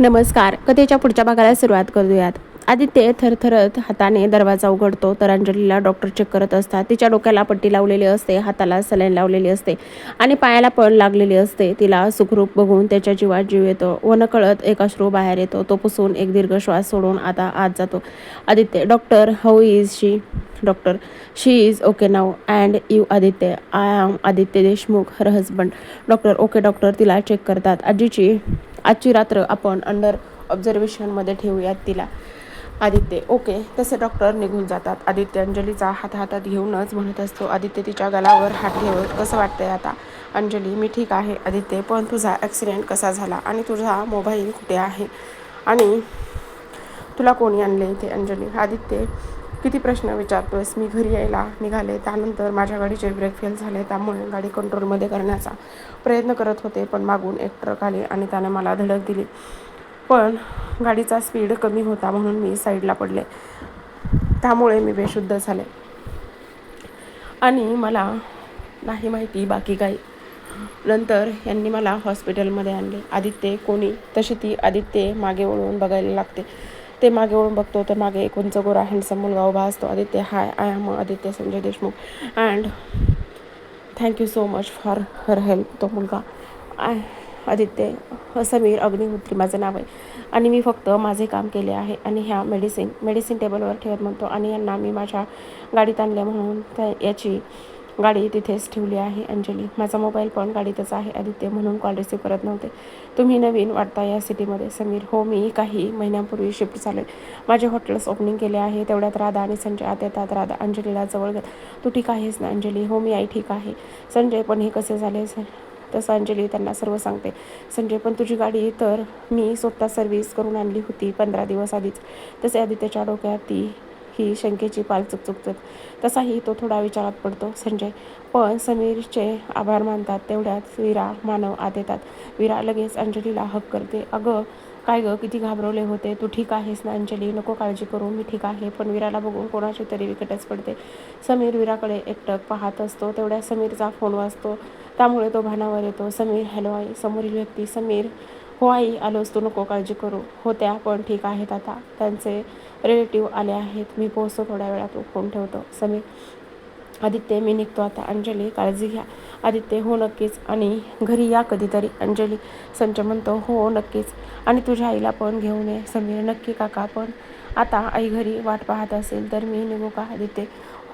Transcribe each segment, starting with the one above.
नमस्कार. कथेच्या पुढच्या भागाला सुरुवात करूयात. आदित्य थरथरत हाताने दरवाजा उघडतो. तर अंजलीला डॉक्टर चेक करत असतात. तिच्या डोक्याला पट्टी लावलेली असते. हाताला सलाईन लावलेली असते. आणि पायाला पण लागलेली असते. तिला सुखरूप बघून त्याच्या जीवात जीव येतो. व नकळत एक अश्रू बाहेर येतो. तो पुसून एक दीर्घ श्वास सोडून आता आत जातो. Aditya doctor how is she doctor she is okay now and you Aditya? I am Aditya Deshmukh her husband doctor okay doctor तिला चेक करतात. आजीची आजची रात्र आपण अंडर ऑब्झर्वेशनमध्ये ठेवूयात तिला. आदित्य ओके तसे डॉक्टर निघून जातात. आदित्य अंजलीचा हात हातात घेऊनच म्हणत असतो आदित्य तिच्या गलावर हात ठेवत कसं वाटतंय आता? अंजली मी ठीक आहे आदित्य पण तुझा ॲक्सिडेंट कसा झाला आणि तुझा मोबाईल कुठे आहे? आणि तुला कोणी आणले इथे अंजली आदित्य किती प्रश्न विचारतोयस? मी घरी यायला निघाले. त्यानंतर माझ्या गाडीचे ब्रेक फेल झाले त्यामुळे गाडी कंट्रोलमध्ये करण्याचा प्रयत्न करत होते पण मागून एक ट्रक आली आणि त्याने मला धडक दिली. पण गाडीचा स्पीड कमी होता म्हणून मी साईडला पडले. त्यामुळे मी बेशुद्ध झाले. आणि मला नाही माहिती बाकी काही. नंतर यांनी मला हॉस्पिटलमध्ये आणले. आदित्य कोणी? तशी ती आदित्य मागे वळून बघायला लागते. ते मागे वळून बघतो तर मागे एक उंच गोरा हँडसम मुलगा उभा असतो. Aditya hi I am Aditya Sanjay Deshmukh. And thank you so much for her help तो मुलगा. आय आदित्य समीर अग्निहोत्री माझं नाव आहे. आणि मी फक्त माझे काम केले आहे आणि ह्या मेडिसिन मेडिसिन टेबलवर ठेवत म्हणतो. आणि यांना मी माझ्या गाडीत आणले म्हणून त्या याची गाडी तिथेच ठेवली आहे अंजली. माझा मोबाईल पण गाडीतच आहे आदित्य म्हणून कॉल रिसीव करत नव्हते. तुम्ही नवीन वाटता या सिटीमध्ये समीर हो मी काही महिन्यांपूर्वी शिफ्ट झाले माझे हॉटेल्स ओपनिंग केले आहे तेवढ्यात राधा आणि संजय आत येतात. राधा अंजलीला जवळ घेत तू ठीक आहेस ना अंजली? हो मी आई ठीक आहे. संजय पण हे कसे झाले? सर तसं अंजली त्यांना सर्व सांगते. संजय पण तुझी गाडी तर मी स्वतः सर्व्हिस करून आणली होती पंधरा दिवस आधीच. तसे आदित्यच्या डोक्यात ती ही शंकेची पाल चुकचुकतात. तसाही तो थोडा विचारात पडतो संजय. पण समीरचे आभार मानतात तेवढ्यात विरा मानव आत येतात. विरा लगेच अंजलीला हक करते. अगं काय गं किती घाबरवले होते. तू ठीक आहेस ना अंजली? नको काळजी करू मी ठीक आहे. पण विराला बघून कोणाची तरी विकटच पडते. समीर वीराकडे एकटक पाहत असतो. तेवढ्या समीरचा फोन वाजतो. त्यामुळे तो भानावर येतो. समीर हॅलो आई. समोरील व्यक्ती समीर हो आई आलोच तू नको काळजी करू. होत्या पण ठीक आहेत आता. त्यांचे रिलेटिव्ह आले आहेत. मी पोहोचतो थोड्या वेळात तू फोन ठेवतो. समीर आदित्य मी निघतो आता. अंजली काळजी घ्या. आदित्य हो नक्कीच. आणि घरी या कधीतरी. अंजली संच म्हणतो हो नक्कीच. आणि तुझ्या आईला पण घेऊन ये. समीर नक्की काका पण. आता आई घरी वाट पाहत असेल तर मी निघू का? आदित्य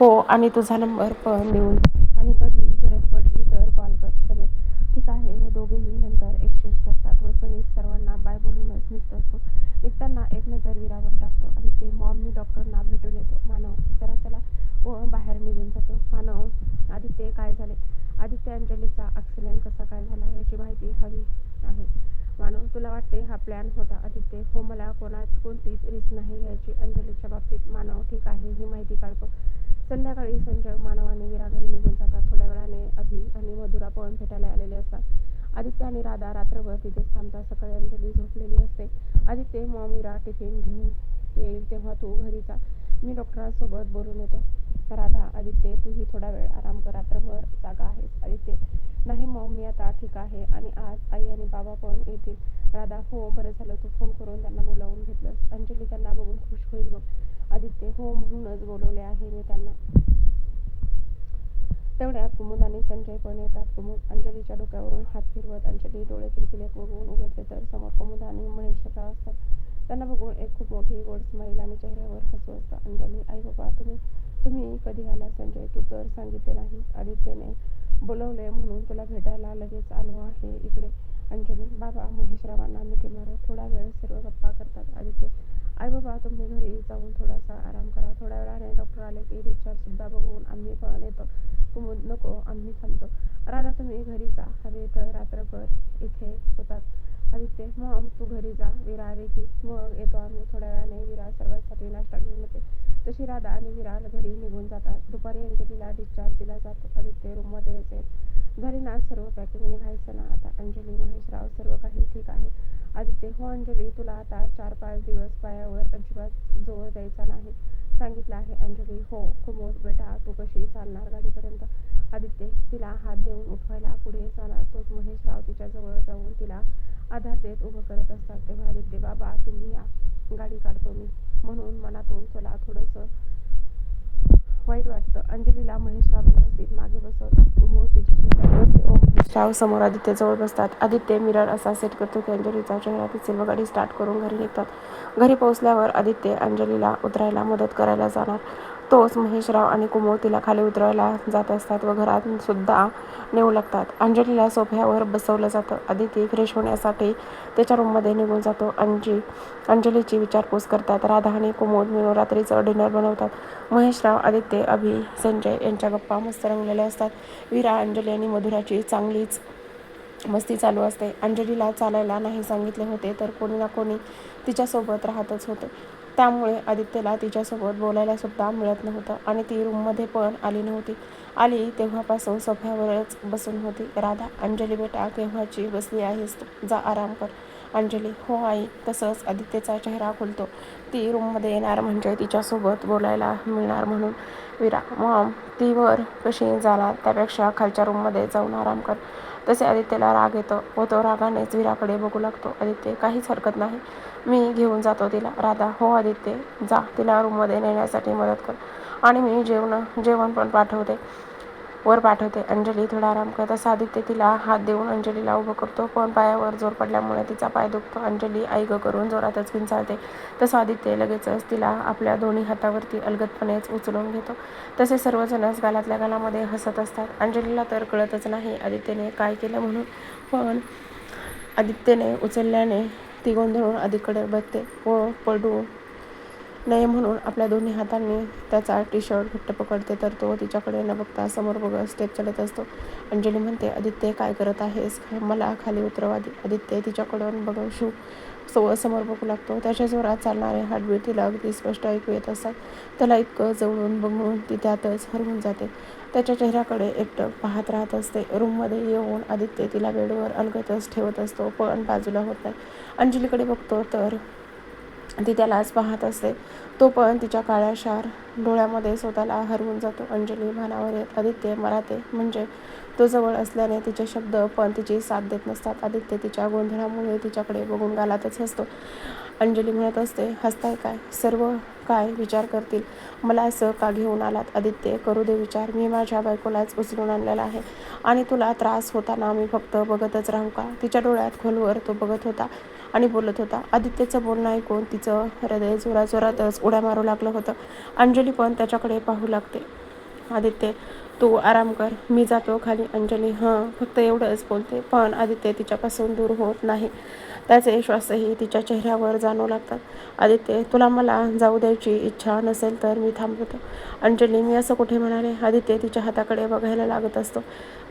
हो. आणि तुझा नंबर पण देऊन. आणि कधी गरज पडली तर कॉल कर समीर ठीक आहे हो दोघेही नंतर एक्सचेंज करतात. व समीप सर्वांना बाय बोलूनच निघत असतो. निघताना एक नजर वीरावर टाकतो आदित्य मॉम मी डॉक्टरना भेटून येतो. मानव जरा चला. व बाहेर निघून जातो. मानव आदित्य काय झाले? आदित्य अंजलीचा ॲक्सिडेंट कसा काय झाला याची माहिती हवी आहे. मानव तुला वाटते हा प्लॅन होता? आदित्य हो मला कोणात कोणतीच रिस्क नाही याची अंजलीच्या बाबतीत मानव ठीक आहे ही माहिती काढतो. संध्याकाळी संजय मानव आणि घरी निघून जातात. थोड्या वेळाने अभि आणि मधुरा पण भेटायला आलेले असतात. आदित्य आणि राधा रात्रभर तिथेच थांबतात. सकाळी अंजली झोपलेली असते. आदित्य मॉम विरा टिफिन घेऊन येईल तेव्हा तू घरी जा मी डॉक्टरांसोबत बोलून येतो. राधा आदित्य तूही थोडा वेळ आराम कर. रात्रभर जागा आहेस आदित्य. नाही मॉम मी आता ठीक आहे आणि आज आई आणि बाबा पण येतील. राधा हो बरं झालं. तू फोन करून त्यांना बोलावून घेतलंस. अंजली त्यांना बघून खुश होईल बघ. आदित्य हो म्हणूनच बोलवले आहे मी त्यांना. तेवढ्यात कुमुद आणि संजय पण येतात. कुमुद अंजलीच्या डोक्यावरून हात फिरवत अंजली डोळे किलकिले बघून उघडते तर समोर कुमुद आणि महेशराव असतात. त्यांना बघून एक खूप मोठी गोड स्माईल आणि चेहऱ्यावर हसू असतं. अंजली आई बाबा तुम्ही तुम्ही कधी आला संजय? तू तर सांगितले नाहीस. आदित्यने बोलवले म्हणून तुला भेटायला लगेच आलो आहे इकडे. अंजली बाबा महेशरावांना मिठी मारत थोडा वेळ सर्व गप्पा करतात. आदित्य आई बाबा तुम्ही घरी जाऊन थोडासा आराम करा. थोड्या वेळाने डॉक्टर आले की रिचार्ज सुद्धा बघून आम्ही पण येतो. कुमुद नको आम्ही थांबतो. राधा तुम्ही घरी जा. हवे तर रात्रभर इथे होतात. आदित्य मग तू घरी जा. विरा आले की मग येतो आम्ही. थोड्या वेळाने विरा सर्वांसाठी नाश्ता घेऊन येते. तशी राधा आणि विरा घरी निघून जातात. दुपारी अंजलीला डिस्चार्ज दिला जातो. आदित्य रूममध्ये येते घरी ना सर्व पॅकिंग निघायचं ना. आता अंजली महेशराव सर्व काही ठीक आहे. आदित्य हो अंजली तुला आता चार पाच दिवस पायावर अजिबात जोर द्यायचा नाही. सांगितलं आहे. अंजली हो कुमोद बेटा तू कशी चालणार गाडीपर्यंत? आदित्य तिला हात देऊन उठवायला पुढे जाणार तोच महेश राव तिच्या जवळ जाऊन तिला आधार देत उभं करत असतात. तेव्हा आदित्य बाबा तुम्ही या. गाडी काढतो मी. म्हणून मनातून चला थोडंसं वाईट वाटतं. अंजलीला महेशराव व्यवस्थित मागे बसवतात. बसते समोर आदित्य जवळ बसतात. आदित्य मिरर असा सेट करतो की अंजलीचा चेहरा दिसेल व गाडी स्टार्ट करून घरी निघतात. घरी पोहोचल्यावर आदित्य अंजलीला उतरायला मदत करायला जाणार. तोच महेशराव आणि कुमुद तिला खाली उतरायला जात असतात व घरात सुद्धा नेऊ लागतात. अंजलीला सोफ्यावर बसवलं जातं. आदित्य फ्रेश होण्यासाठी त्याच्या रूममध्ये निघून जातो. अंजी अंजलीची विचारपूस करतात. राधा आणि कुमोद मिळून रात्रीचं डिनर बनवतात. महेशराव आदित्य अभि संजय यांच्या गप्पा मस्त रंगलेल्या असतात. वीरा अंजली आणि मधुराची चांगलीच मस्ती चालू असते. अंजलीला चालायला नाही सांगितले होते तर कोणी ना कोणी तिच्यासोबत राहतच होते. त्यामुळे आदित्यला तिच्यासोबत बोलायलासुद्धा मिळत नव्हतं आणि ती रूममध्ये पण आली नव्हती. आली तेव्हापासून सोफ्यावरच बसून होती. राधा अंजली बेटा केव्हाची बसली आहेस जा आराम कर. अंजली हो आई तसंच आदित्यचा चेहरा खुलतो. ती रूममध्ये येणार म्हणजे तिच्यासोबत बोलायला मिळणार म्हणून. विरा मॉम ती वर कशी जाणार? त्यापेक्षा खालच्या रूममध्ये जाऊन आराम कर. तसे आदित्यला राग येतो व तो रागानेच विराकडे बघू लागतो. आदित्य काहीच हरकत नाही. मी घेऊन जातो तिला. राधा हो आदित्य जा. तिला रूममध्ये नेण्यासाठी मदत कर. आणि मी जेवण जेवण पण पाठवते. वर पाठवते. अंजली थोडा आराम करत तसा आदित्य तिला हात देऊन अंजलीला उभं करतो. पण पायावर जोर पडल्यामुळे तिचा पाय दुखतो. अंजली ऐग करून जोरातच किंचाळते तसं आदित्य लगेचच तिला आपल्या दोन्ही हातावरती अलगदपणेच उचलून घेतो. तसे सर्वजणच गालातल्या गालामध्ये हसत असतात. अंजलीला तर कळतच नाही आदित्यने काय केलं म्हणून. पण आदित्यने उचलल्याने ती गोंधळून अधिकडे बघते. व पडू नये म्हणून आपल्या दोन्ही हातांनी त्याचा टी शर्ट घट्ट पकडते तर तो तिच्याकडे न बघता समोर बघत स्टेप चालत असतो. अंजली म्हणते आदित्य काय करत आहेस? मला खाली उतरवा आदित्य तिच्याकडून बघून शू सो समोर बघू लागतो. त्याच्या जोरात चालणारे हार्टबीट तिला अगदी स्पष्ट ऐकू येत असतात. त्याला इतकं जवळून बघून ती त्यातच हरवून जाते. त्याच्या चेहऱ्याकडे एकटक पाहत राहत असते. रूममध्ये येऊन आदित्य तिला बेडवर अलगतच ठेवत असतो पण बाजूला होत नाही. अंजलीकडे बघतो तर ती त्यालाच पाहत असते. तो पण तिच्या काळ्या शार डोळ्यामध्ये स्वतःला हरवून जातो. अंजली भानावर येत आदित्य मराते म्हणजे तो जवळ असल्याने तिचे शब्द पण तिची साथ देत नसतात. आदित्य तिच्या गोंधळामुळे तिच्याकडे बघून गालातच हसतो. अंजली म्हणत असते हसताय काय? सर्व काय विचार करतील? मला असं का घेऊन आलात? आदित्य करू दे विचार. मी माझ्या बायकोलाच उचलून आणलेला आहे. आणि तुला त्रास होताना मी फक्त बघतच राहू का? तिच्या डोळ्यात खोलवर तो बघत होता. आणि बोलत होता आदित्यचं बोलणं ऐकून तिचं हृदय जोराजोरातच उड्या मारू लागलं होतं. अंजली पण त्याच्याकडे पाहू लागते. आदित्य तू आराम कर. मी जातो खाली. अंजली हां फक्त एवढंच बोलते. पण आदित्य तिच्यापासून दूर होत नाही. त्याचे श्वासही तिच्या चेहऱ्यावर जाणवू लागतात. आदित्य तुला मला जाऊ द्यायची इच्छा नसेल तर मी थांबवतो. अंजली मी असं कुठे म्हणाले? आदित्य तिच्या हाताकडे बघायला लागत असतो.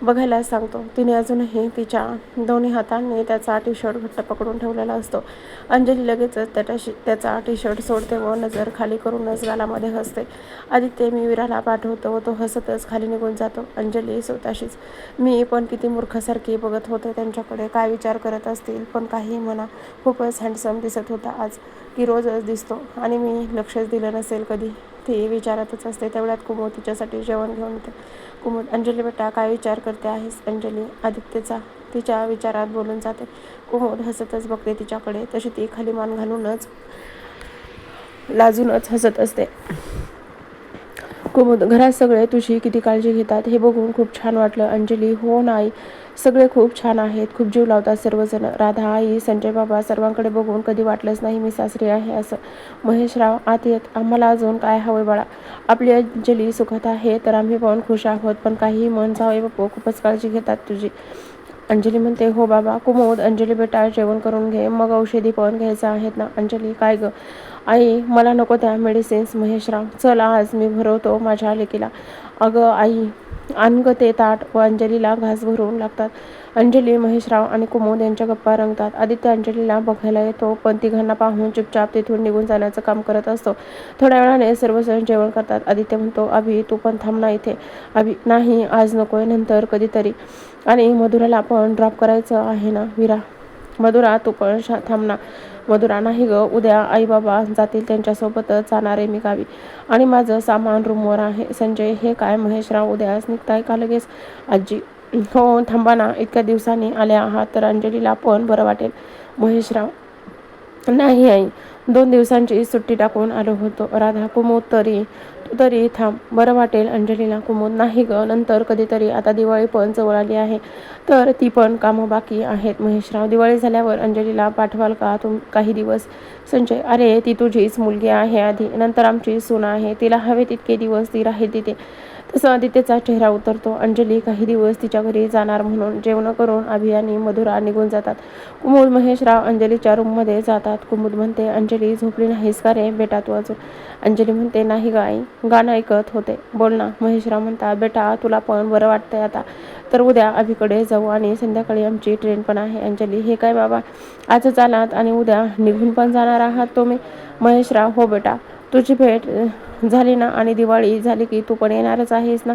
बघायला सांगतो तिने अजूनही तिच्या दोन्ही हातांनी त्याचा टी शर्ट घट्ट पकडून ठेवलेला असतो. अंजली लगेचच त्याच्या त्याचा टी शर्ट सोडते व नजर खाली करूनच गालामध्ये हसते. आदित्य मी विराला पाठवतो व तो हसतच खाली निघून जातो. अंजली स्वतःशीच मी पण किती मूर्खासारखी बघत होते त्यांच्याकडे काय विचार करत असतील पण काही म्हणा खूपच हँडसम दिसत होता आज की रोजच दिसतो. आणि मी लक्षच दिलं नसेल कधी. ती विचारातच असते. तेवढ्यात कुमुद तिच्यासाठी जेवण घेऊन येते. कुमुद अंजली बेटा काय विचार करते आहेस अंजली आदित्यचा तिच्या विचारात बोलून जाते. कुमोद हसतच बघते तिच्याकडे. तशी ती खाली मान घालूनच लाजूनच हसत असते. कुमुद घरात सगळे तुझी किती काळजी घेतात हे बघून खूप छान वाटलं. अंजली हो नाही. सगळे खूप छान आहेत. खूप जीव लावतात सर्वजण. राधा आई संजय बाबा सर्वांकडे बघून कधी वाटलंच नाही मी सासरी आहे असं. महेशराव आत येत. आम्हाला अजून काय हवं बाळा? आपली अंजली सुखात आहे तर आम्ही पण खुश आहोत. पण काही मन जावे बापू. खूपच काळजी घेतात तुझी. अंजली म्हणते हो बाबा कुमोद अंजली बेटा जेवण करून घे. मग औषधी पण घ्यायचं आहेत ना? अंजली काय गं? आई मला नको त्या मेडिसिन्स महेशराव. चल आज मी भरवतो माझ्या लेकीला. अगं आई अनग ते ताट व अंजलीला घास भरवून लागतात. अंजली महेशराव आणि कुमोद यांच्या गप्पा रंगतात. आदित्य अंजलीला बघायला येतो पण तिघांना पाहून चुपचाप तिथून निघून जाण्याचं काम करत असतो. थोड्या वेळाने सर्वजण जेवण करतात. आदित्य म्हणतो अभि तू पण थांब ना इथे. अभि नाही आज नकोय नंतर कधीतरी. आणि मधुराला पण ड्रॉप करायचं आहे ना विरा मधुरा तू पण शा थांब ना. मधुरा नाही ग उद्या आई बाबा जातील त्यांच्यासोबतच जाणार आहे मी गावी. आणि माझं सामान रूमवर आहे. संजय हे काय? महेशराव उद्याच निघताय का लगेच? आजी हो थांबा ना. इतक्या दिवसांनी आल्या आहात तर अंजलीला पण बरं वाटेल. महेशराव नाही आई. दोन दिवसांची सुट्टी टाकून आलो होतो. राधा कुमोत्तरी तरी तरी थांब. बरं वाटेल अंजलीला कुमुद. नाही ग नंतर कधीतरी. आता दिवाळी पण जवळ आली आहे. तर ती पण कामं बाकी आहेत. महेशराव दिवाळी झाल्यावर अंजलीला पाठवाल का तुम काही दिवस? संजय अरे ती तुझीच मुलगी आहे आधी. नंतर आमची सून आहे. तिला हवे तितके दिवस ती राहील तिथे. तसं आदित्यचा चेहरा उतरतो. अंजली काही दिवस तिच्या घरी जाणार म्हणून जेवण करून अभियानी मधुरा निघून जातात. कुमुद महेशराव अंजलीच्या रूममध्ये जातात. कुमुद म्हणते अंजली झोपली नाहीस का रे? बेटा तू अजून. अंजली म्हणते नाही गाई गाणं ऐकत होते. बोल ना महेशराव म्हणता बेटा तुला पण बरं वाटतंय आता. तर उद्या अभिकडे जाऊ आणि संध्याकाळी आमची ट्रेन पण आहे. अंजली हे काय बाबा? आजच आलात आणि उद्या निघून पण जाणार आहात तुम्ही? महेशराव हो बेटा. तुझी भेट झाली ना आणि दिवाळी झाली की तू पण येणारच आहेस ना?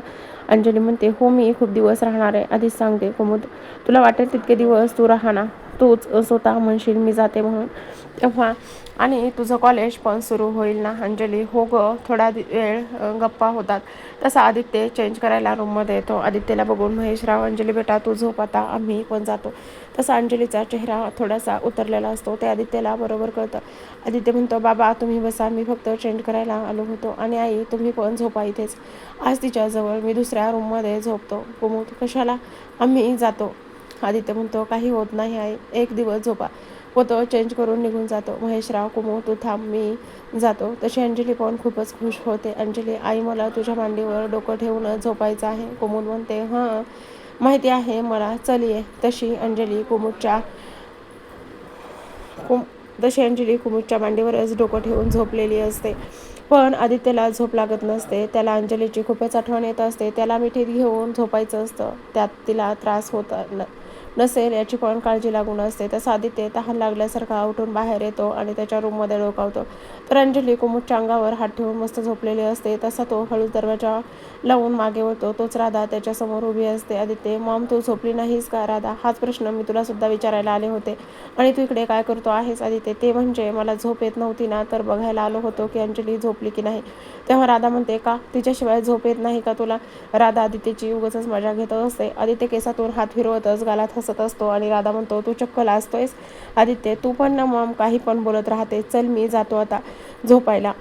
अंजली म्हणते हो मी खूप दिवस राहणार आहे. आधीच सांगते कुमुद. तुला वाटेल तितके दिवस तू राहा ना. तूच स्वतः म्हणशील मी जाते म्हणून. तेव्हा आणि तुझं कॉलेज पण सुरू होईल ना अंजली? हो ग थोडा वेळ गप्पा होतात. तसा आदित्य चेंज करायला रूममध्ये येतो. आदित्यला बघून महेशराव अंजली बेटा तू झोप आता आम्ही पण जातो. तसा अंजलीचा चेहरा थोडासा उतरलेला असतो. ते आदित्यला बरोबर कळतं. आदित्य म्हणतो बाबा तुम्ही बसा. मी फक्त चेंज करायला आलो होतो. आणि आई तुम्ही पण झोपा इथेच. आज तिच्याजवळ मी दुसऱ्या रूममध्ये झोपतो. कुमुद कशाला? आम्ही जातो. आदित्य म्हणतो काही होत नाही आहे एक दिवस झोपा. व तो चेंज करून निघून जातो. महेशराव कुमू तू थांब मी जातो. तशी अंजली पाहून खूपच खुश होते. अंजली आई मला तुझ्या मांडीवर डोकं ठेवून झोपायचं आहे. कुमुद म्हणते हां माहिती आहे मला. चल ये तशी अंजली कुमुदच्या कुम तशी अंजली कुमुदच्या मांडीवरच डोकं ठेवून झोपलेली असते. पण आदित्यला झोप लागत नसते. त्याला अंजलीची खूपच आठवण येत असते. त्याला मिठीत घेऊन झोपायचं असतं. त्यात तिला त्रास होत नसेल याची पण काळजी लागून असते तसा आदित्य तहान लागल्यासारखा उठून बाहेर येतो आणि त्याच्या रूममध्ये डोकावतो. तर अंजली कुमुटच्या अंगावर हात ठेवून मस्त झोपलेली असते. तसा तो हळूच दरवाजा लावून मागे वळतो. तोच राधा त्याच्यासमोर उभी असते. आदित्य मॉम तू झोपली नाहीस का राधा? हाच प्रश्न मी तुला सुद्धा विचारायला आले होते. आणि तू इकडे काय करतो आहेस आदित्य? ते म्हणजे मला झोप येत नव्हती ना तर बघायला आलो होतो की अंजली झोपली की नाही. तेव्हा राधा म्हणते का? तिच्याशिवाय झोप येत नाही का तुला? राधा आदित्यची उगच मजा घेत असते. आदित्य केसातून हात फिरवतच गालात हसत असतो आणि राधा म्हणतो तू चक्क लाजतोयस? आदित्य तू पण ना मॉम काही पण बोलत राहते. चल मी जातो आता झोपायला.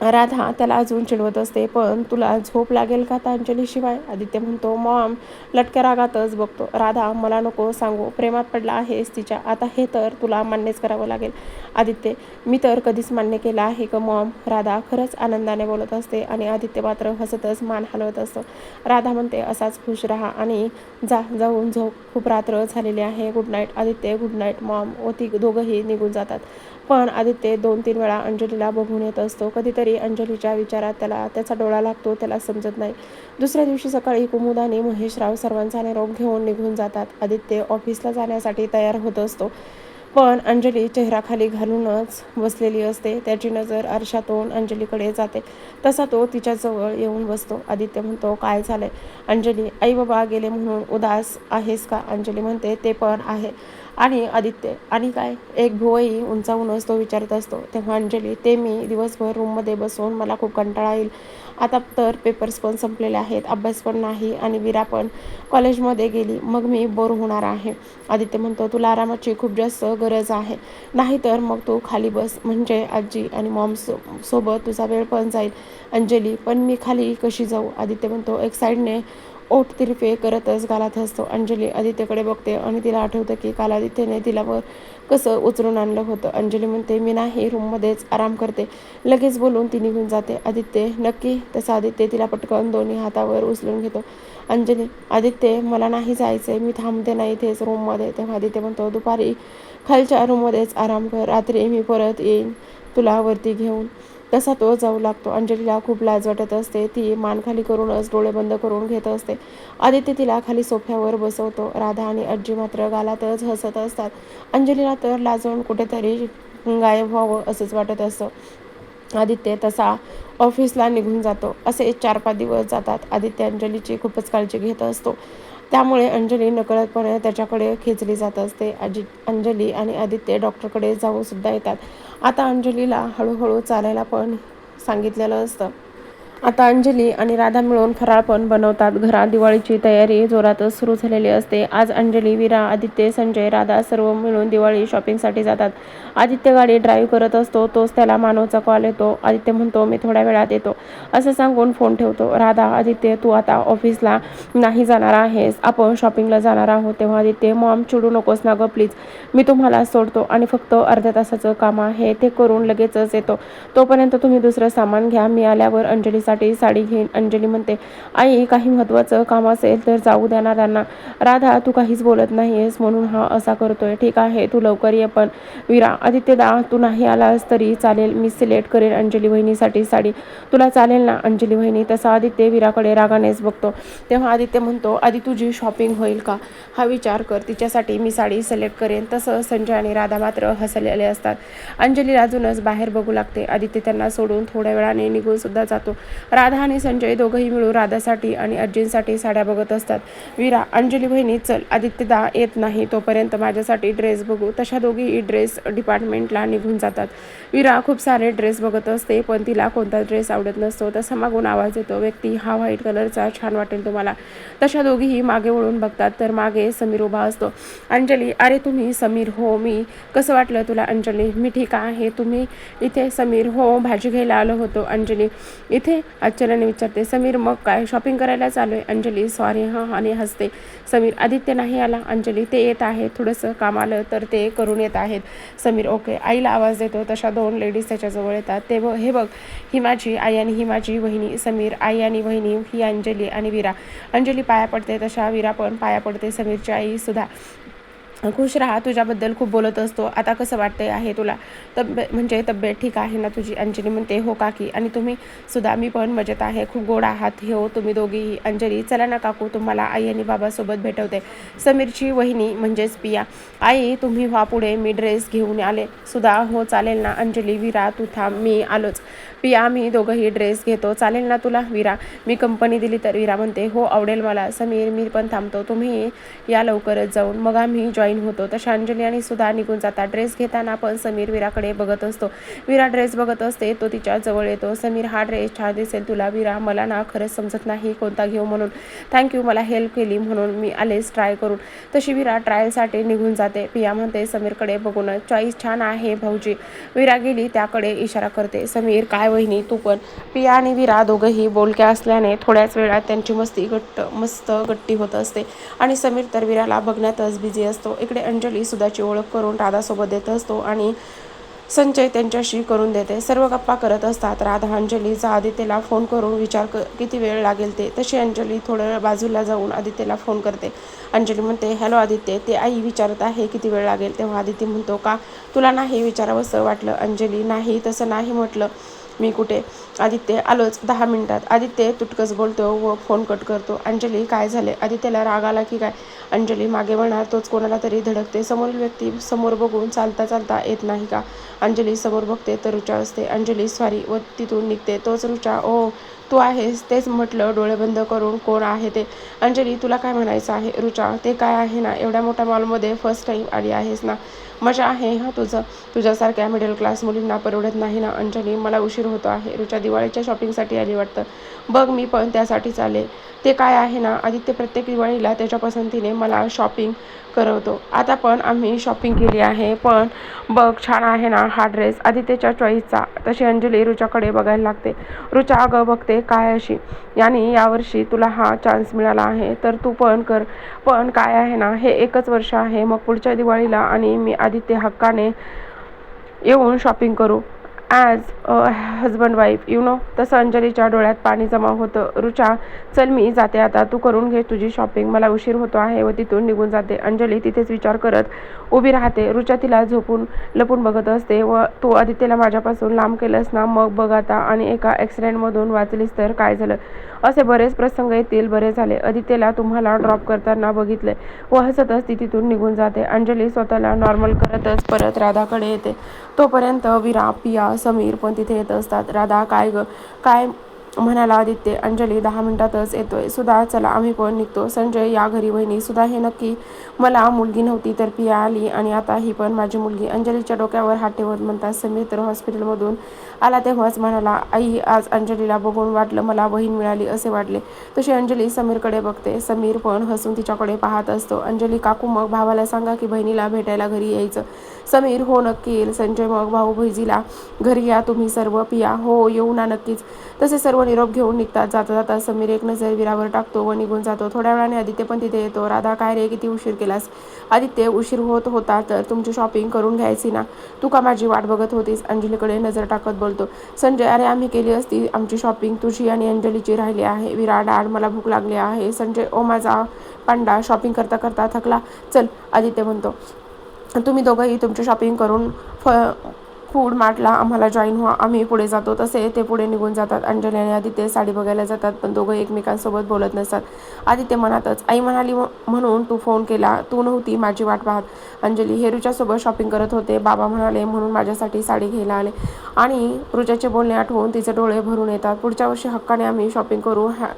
राधा त्याला अजून चिडवत असते पण तुला झोप लागेल का तांजलीशिवाय आदित्य म्हणतो मॉम लटक्या रागातच बघतो. राधा मला नको सांगू. प्रेमात पडला आहेस तिच्या. आता हे तर तुला मान्यच करावं लागेल. आदित्य मी तर कधीच मान्य केलं आहे का मॉम? राधा खरंच आनंदाने बोलत असते आणि आदित्य मात्र हसतच मान हलवत असतो. राधा म्हणते असाच खुश राहा आणि जा जाऊन झोप. खूप रात्र झालेली आहे. Good night. Aditya good night mom. व ती दोघंही निघून जातात. पण आदित्य दोन तीन वेळा अंजलीला बघून येत असतो. कधीतरी अंजलीच्या विचारात त्याला त्याचा डोळा लागतो त्याला समजत नाही. दुसऱ्या दिवशी सकाळी कुमुदाने महेशराव सर्वांचा निरोप घेऊन निघून जातात. आदित्य ऑफिसला जाण्यासाठी तयार होत असतो. पण अंजली चेहराखाली घालूनच बसलेली असते. त्याची नजर आरशातून अंजलीकडे जाते. तसा तो तिच्याजवळ येऊन बसतो. आदित्य म्हणतो काय झालंय? अंजली आई बाबा गेले म्हणून उदास आहेस का? अंजली म्हणते ते पण आहे. आणि आदित्य. आणि काय? एक भुवई उंचावूनच तो विचारत असतो. तेव्हा अंजली ते मी दिवसभर रूममध्ये बसून मला खूप कंटाळा येईल. आता तर पेपर्स पण संपलेले आहेत अभ्यास पण नाही आणि विरा पण कॉलेजमध्ये गेली. मग मी बोर होणार आहे. आदित्य म्हणतो तुला आरामाची खूप जास्त गरज आहे. नाहीतर मग तू खाली बस. म्हणजे आजी आणि मॉम सो सोबत तुझा वेळ पण जाईल. अंजली पण मी खाली कशी जाऊ? आदित्य म्हणतो एक साईडने ओठ तिरफे करतच गालात असतो. अंजली आदित्यकडे बघते आणि तिला आठवतं की काल आदित्यने तिला वर कसं उचलून आणलं होतं. अंजली म्हणते मी नाही रूममध्येच आराम करते. लगेच बोलून ती निघून जाते. आदित्य नक्की तसं आदित्य तिला पटकन दोन्ही हातावर उचलून घेतो. अंजली आदित्य मला नाही जायचं मी थांबते नाही इथेच रूममध्ये. तेव्हा आदित्य म्हणतो दुपारी खालच्या रूममध्येच आराम कर. रात्री मी परत येईन तुला वरती घेऊन. तसा तो जाऊ लागतो. अंजलीला खूप लाज वाटत असते. ती मान खाली करूनच डोळे बंद करून घेत असते. आदित्य तिला खाली सोफ्यावर बसवतो. राधा आणि आजी मात्र गालातच हसत असतात. अंजलीला तर लाजवून कुठेतरी गायब व्हावं असंच वाटत असतं. आदित्य तसा ऑफिसला निघून जातो. असे चार पाच दिवस जातात. आदित्य अंजलीची खूपच काळजी घेत असतो. त्यामुळे अंजली नकळतपणे त्याच्याकडे खेचली जात असते. अजित अंजली आणि आदित्य डॉक्टरकडे जाऊन सुद्धा येतात. आता अंजलीला हळूहळू चालायला पण सांगितलेलं असतं. आता अंजली आणि राधा मिळून फराळ पण बनवतात. घरात दिवाळीची तयारी जोरातच सुरू झालेली असते. आज अंजली विरा आदित्य संजय राधा सर्व मिळून दिवाळी शॉपिंगसाठी जातात. आदित्य गाडी ड्राईव्ह करत असतो. तोच त्याला मानवचा कॉल येतो. आदित्य म्हणतो मी थोड्या वेळात येतो. असं सांगून फोन ठेवतो. राधा आदित्य तू आता ऑफिसला नाही जाणार आहेस. आपण शॉपिंगला जाणार आहोत. तेव्हा आदित्य मॉम चिडू नकोस ना गं प्लीज. मी तुम्हाला सोडतो आणि फक्त अर्ध्या तासाचं काम आहे. ते करून लगेचच येतो. तोपर्यंत तुम्ही दुसरं सामान घ्या. मी आल्यावर अंजलीसाठी साडी घेईन अंजली म्हणते आई काही महत्त्वाचं काम असेल तर जाऊ द्या ना त्यांना राधा तू काहीच बोलत नाहीयेस म्हणून हा असा करतोय. ठीक आहे तू लवकर ये पण. विरा आदित्यदा तू नाही आलास तरी चालेल. मी सिलेक्ट करेन अंजली वहिनीसाठी साडी. तुला चालेल ना अंजली वहिनी? तसा आदित्य विराकडे रागानेच बघतो. तेव्हा आदित्य म्हणतो आधी तुझी शॉपिंग होईल का? हा विचार कर तिच्यासाठी मी साडी सिलेक्ट करेन. तसं संजय आणि राधा मात्र हसलेले असतात. अंजली अजूनच बाहेर बघू लागते. आदित्य त्यांना सोडून थोड्या वेळाने निघून सुद्धा जातो. राधा आणि संजय दोघंही मिळून राधासाठी आणि अर्जुनसाठी साड्या बघत असतात. विरा अंजली बहिणी चल आदित्यदा येत नाही तोपर्यंत माझ्यासाठी ड्रेस बघू. तशा दोघीही ड्रेस डिपार्टमेंटला निघून जातात. विरा खूप सारे ड्रेस बघत असते पण तिला कोणता ड्रेस आवडत नसतो. तसा मागून आवाज येतो व्यक्ती हा व्हाईट कलरचा छान वाटेल तुम्हाला. तशा दोघीही मागे वळून बघतात तर मागे समीर उभा असतो. अंजली अरे तुम्ही समीर हो मी कसं वाटलं तुला अंजली? मी ठीक आहे तुम्ही इथे समीर हो भाजी घ्यायला आलो होतो अंजली. इथे आश्चर्याने विचारते समीर मग काय? शॉपिंग करायला चालू आहे. अंजली सॉरी हां आणि हसते. समीर आदित्य नाही आला. अंजली ते येत आहे थोडंसं काम आलं तर ते करून येत आहेत. समीर ओके. आईला आवाज देतो. तशा दोन लेडीज त्याच्याजवळ येतात. ते बघ हे बघ ही माझी आई आणि ही माझी वहिनी. समीर आई आणि वहिनी ही अंजली आणि विरा. अंजली पाया पडते. तशा विरा पण पाया पडते. समीरची आई सुद्धा. खुश राहा तुझ्याबद्दल खूप बोलत असतो. आता कसं वाटतंय आहे तुला? तब्येत म्हणजे तब्येत ठीक आहे ना तुझी? अंजली म्हणते हो काकी. आणि तुम्ही सुद्धा मी पण मजेत आहे. खूप गोड आहात. हे हो तुम्ही दोघीही. अंजली चला ना काकू तुम्हाला आई आणि बाबासोबत भेटवते. समीरची वहिनी म्हणजेच पिया आई तुम्ही व्हा पुढे. मी ड्रेस घेऊन आले. सुद्धा हो चालेल ना. अंजली विरा तू थांब. मी आलोच. पिया मी दोघंही ड्रेस घेतो. चालेल ना तुला विरा? मी कंपनी दिली तर विरा म्हणते. हो आवडेल मला. समीर मी पण थांबतो. तुम्ही या लवकरच जाऊन. मग आम्ही जॉईन होतो. तशा अंजली आणि सुद्धा निघून जातात. ड्रेस घेताना पण समीर विराकडे बघत असतो. विरा ड्रेस बघत असते. तो तिच्या जवळ येतो. समीर हा ड्रेस छान दिसेल तुला. विरा मला ना खरंच समजत नाही. कोणता घेऊ म्हणून. थँक्यू मला हेल्प केली म्हणून मी आलेच ट्राय करून. तशी विरा ट्रायलसाठी निघून जाते. पिया म्हणते समीरकडे बघून चॉईस छान आहे भाऊजी. विरा गेली. त्याकडे इशारा करते समीर काय वहिनी? तू पण. पिया आणि विरा दोघंही बोलक्या असल्याने थोड्याच वेळात त्यांची मस्ती घट्ट मस्त गट्टी होत असते. आणि समीर तर विराला बघण्यातच बिझी असतो. इकडे अंजली सुधाची ओळख करून राधासोबत देत असतो आणि संजय त्यांच्याशी करून देते. सर्व गप्पा करत असतात. राधा अंजलीचा आदित्यला फोन करून विचार क किती वेळ लागेल ते? तशी अंजली थोडं वेळ बाजूला जाऊन आदित्यला फोन करते. अंजली म्हणते हॅलो आदित्य ते आई विचारत आहे किती वेळ लागेल? तेव्हा आदित्य म्हणतो का? तुला नाही विचारावंसं वाटलं? अंजली नाही तसं नाही म्हटलं. मी कुठे? आदित्य आलोच दहा मिनिटात. आदित्य तुटकस बोलतो व फोन कट करतो. अंजली काय झाले? आदित्यला राग आला की काय? अंजली मागे म्हणा तोच कोणाला तरी धडकते. समोरील व्यक्ती समोर बघून चालता चालता येत नाही का? अंजली समोर बघते तर रुचा असते. अंजली सॉरी व तिथून निघते. तोच रुचा ओ तू आहेस तेच म्हटलं डोळे बंद करून कोण आहे ते. अंजली तुला काय म्हणायचं आहे? रुचा ते काय आहे ना? एवढ्या मोठ्या मॉलमध्ये फर्स्ट टाईम आली आहेस ना? मजा आहे हा तुझं. तुझ्यासारख्या मिडल क्लास मुलींना परवडत नाही ना अंजली? मला उशीर होतो आहे. रुचा दिवाळीच्या शॉपिंगसाठी आली वाटतं. बघ मी पण त्यासाठीच आले. ते काय आहे ना? आदित्य प्रत्येक दिवाळीला त्याच्या पसंतीने मला शॉपिंग करवतो. आता पण आम्ही शॉपिंग केली आहे. पण बघ छान आहे ना हा ड्रेस आदित्यच्या चॉईसचा तशी अंजली रुचाकडे बघायला लागते. रुचा अगं बघते काय अशी. याने यावर्षी तुला हा चान्स मिळाला आहे. तर तू पण कर. पण काय आहे ना हे एकच वर्ष आहे. मग पुढच्या दिवाळीला आणि मी आदित्य हक्काने येऊन शॉपिंग करू. As a husband wife you know तसं अंजलीच्या डोळ्यात पाणी जमा होतं. रुचा चल मी जाते आता. तू करून घे तुझी शॉपिंग मला उशीर होतो आहे व तिथून निघून जाते. अंजली तिथेच विचार करत उभी राहते. रुचा तिला झोपून लपून बघत असते व तू आदित्यला माझ्यापासून लांब केलंस ना? मग बघ आता. आणि एका ॲक्सिडेंटमधून वाचलीस तर काय झालं? असे बरेच प्रसंग येतील बरे झाले. आदित्यला तुम्हाला ड्रॉप करताना बघितले. व हसतच ती तिथून निघून जाते. अंजली स्वतःला नॉर्मल करतच परत राधाकडे येते. तोपर्यंत विरा पिया समीर पण तिथे येत असतात. राधा काय ग? काय म्हणाला आदित्य अंजली दहा मिनिटातच येतोय. सुधा चला आम्ही पण निघतो संजय या घरी बहिणी सुधा हे नक्की मला मुलगी नव्हती तर पिया आली आणि आता ही पण माझी मुलगी अंजलीच्या डोक्यावर हात ठेवत म्हणतात समीर तर हॉस्पिटलमधून आला तेव्हाच म्हणाला आई आज अंजलीला बघून वाटलं मला बहीण मिळाली असे वाटले. तशी अंजली समीरकडे बघते. समीर पण हसून तिच्याकडे पाहत असतो. अंजली काकू मग भावाला सांगा की बहिणीला भेटायला घरी यायचं. समीर हो नक्की येईल संजय मग भाऊ भैजीला घरी या. तुम्ही सर्व पिया. हो येऊ ना नक्कीच. तसे सर्व निरोप घेऊन निघतात. जाता जाता समीर एक नजर विरावर टाकतो व निघून जातो. थोड्या वेळाने आदित्य पण तिथे येतो. राधा काय रे? किती उशीर केलास? आदित्य उशीर होत होता तर तुमची शॉपिंग करून घ्यायची ना. तू का माझी वाट बघत होतीस? अंजलीकडे नजर टाकत बोलतो. संजय अरे आम्ही केली असती आमची शॉपिंग तुझी आणि अंजलीची राहिली आहे विरा आड मला भूक लागली आहे संजय ओ माझा पांडा शॉपिंग करता करता थकला चल आदित्य म्हणतो. तुम्ही दोघंही तुमची शॉपिंग करून फ फूड मार्टला आम्हाला जॉईन व्हा. आम्ही पुढे जातो. तसे ते पुढे निघून जातात. अंजली आणि आदित्य साडी बघायला जातात. पण दोघं एकमेकांसोबत बोलत नसतात. आदित्य मनातच आई म्हणाली म्हणून तू फोन केला. तू नव्हती माझी वाट पाहत. अंजली हे रुच्यासोबत शॉपिंग करत होते. बाबा म्हणाले म्हणून माझ्यासाठी साडी घ्यायला आले. आणि रुच्याचे बोलणे आठवून तिचे डोळे भरून येतात. पुढच्या वर्षी हक्काने आम्ही शॉपिंग करू. हॅ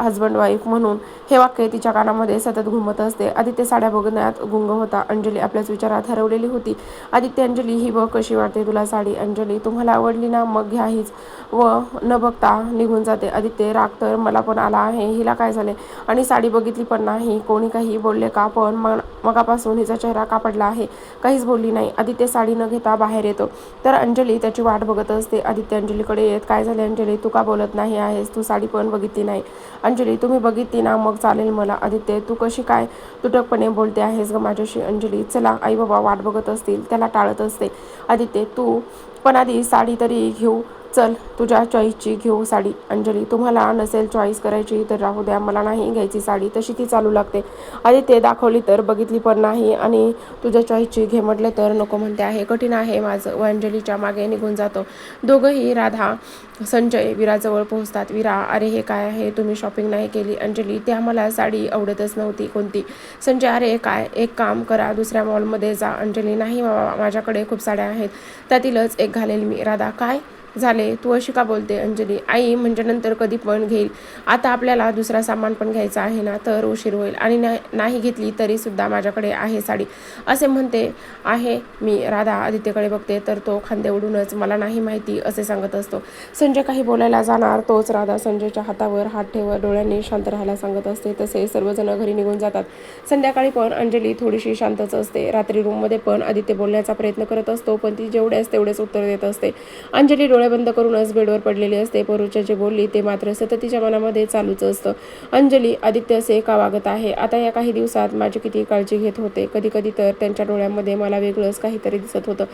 हजबंड वाईफ म्हणून हे वाक्य तिच्या कानामध्ये सतत घुमत असते. आदित्य साड्या बघण्यात गुंग होता. अंजली आपल्याच विचारात हरवलेली होती. आदित्य अंजली ही बघ कशी वाटते तुला साडी? अंजली तुम्हाला आवडली ना? मग घ्या हीच. व न बघता निघून जाते. आदित्य राग तर मला पण आला आहे. हिला काय झाले? आणि साडी बघितली पण नाही. कोणी काही बोलले का? पण मग मगापासून हिचा चेहरा कापडला आहे. काहीच बोलली नाही. आदित्य साडी न घेता बाहेर येतो. तर अंजली त्याची वाट बघत असते. आदित्य अंजलीकडे येत काय झाले अंजली? तू का बोलत नाही आहेस? तू साडी पण बघितली नाही. अंजली तुम्ही बघितली ना मग चालेल मला. आदित्य तू कशी काय तुटकपणे बोलते आहेस ग माझ्याशी? अंजली चला आई बाबा वाट बघत असतील त्याला टाळत असते. आदित्य तू पण आधी साडी तरी घेऊ. चल तुझ्या चॉईसची घेऊ साडी. अंजली तुम्हाला नसेल चॉईस करायची तर राहू द्या. मला नाही घ्यायची साडी. तशी ती चालू लागते. आधी ते दाखवली तर बघितली पण नाही आणि तुझ्या चॉईसची घे म्हटले तर नको म्हणते आहे. कठीण आहे माझं. व अंजलीच्या मागे निघून जातो. दोघंही राधा संजय विराजवळ पोहोचतात. विरा अरे हे काय आहे? तुम्ही शॉपिंग नाही केली. अंजली त्या मला साडी आवडतच नव्हती कोणती. संजय अरे काय? एक काम करा. दुसऱ्या मॉलमध्ये जा. अंजली नाही माझ्याकडे खूप साड्या आहेत. त्यातीलच एक घालेल मी. राधा काय? झाले. तू अशी का बोलते अंजली? आई म्हणजे नंतर कधी पण घेईल. आता आपल्याला दुसरा सामान पण घ्यायचा आहे ना तर उशीर होईल. आणि ना- नाही घेतली तरी सुद्धा माझ्याकडे आहे साडी. असे म्हणते आहे मी. राधा आदित्यकडे बघते तर तो खांदे उडूनच मला नाही माहिती असे सांगत असतो. संजय काही बोलायला जाणार तोच राधा संजयच्या हातावर हात ठेवत डोळ्यांनी शांत राहायला सांगत असते. तसे सर्वजण घरी निघून जातात. संध्याकाळी पण अंजली थोडीशी शांतच असते. रात्री रूममध्ये पण आदित्य बोलण्याचा प्रयत्न करत असतो पण ती जेवढ्याच तेवढेच उत्तर देत असते. अंजली डोळे बंद करूनच बेडवर पडलेली असते. परुच्या जे बोलली ते मात्र सततीच्या मनामध्ये चालूच असतं. अंजली आदित्य असे का वागत आहे? आता या काही दिवसात माझी किती काळजी घेत होते. कधी कधी तर त्यांच्या डोळ्यांमध्ये मला वेगळंच काहीतरी दिसत होतं.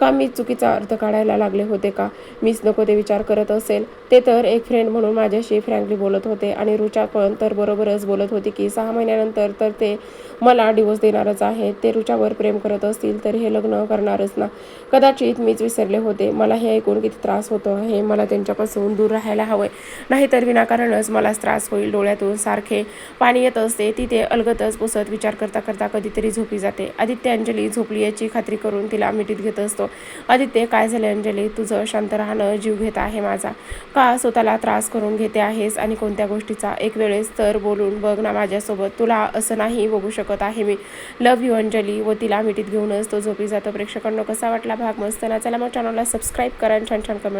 का मी चुकीचा अर्थ काढायला लागले होते का? मीच नको ते विचार करत असेल. ते तर एक फ्रेंड म्हणून माझ्याशी फ्रँकली बोलत होते आणि रुचा पण तर बरोबरच बोलत होती की सहा महिन्यानंतर तर ते मला डिवोर्स देणारच आहे. ते रुचावर प्रेम करत असतील तर हे लग्न करणारच ना. कदाचित मीच विसरले होते. मला हे ऐकून किती त्रास होतो हे मला त्यांच्यापासून दूर राहायला हवंय. नाहीतर विनाकारणच मला त्रास होईल डोळ्यातून सारखे पाणी येत असते. तिथे अलगतच पुसत विचार करता करता कधीतरी झोपी जाते. आदित्य अंजली झोपली याची खात्री करून तिला मिठीत घेत असतो. आदित्य काय झालं अंजली? तुझं शांत राहणं जीव घेत आहे माझा. का स्वतःला त्रास करून घेते आहेस आणि कोणत्या गोष्टीचा एक वेळेस तर बोलून बघ ना माझ्यासोबत. तुला असं नाही बघू शकत आहे मी. लव यू अंजली. व तिला मिठीत घेऊनच तो झोपी जातो प्रेक्षकांना कसा वाटला भाग? मस्त ना? चला मग चॅनलला सबस्क्राईब करा छान छान कमेंट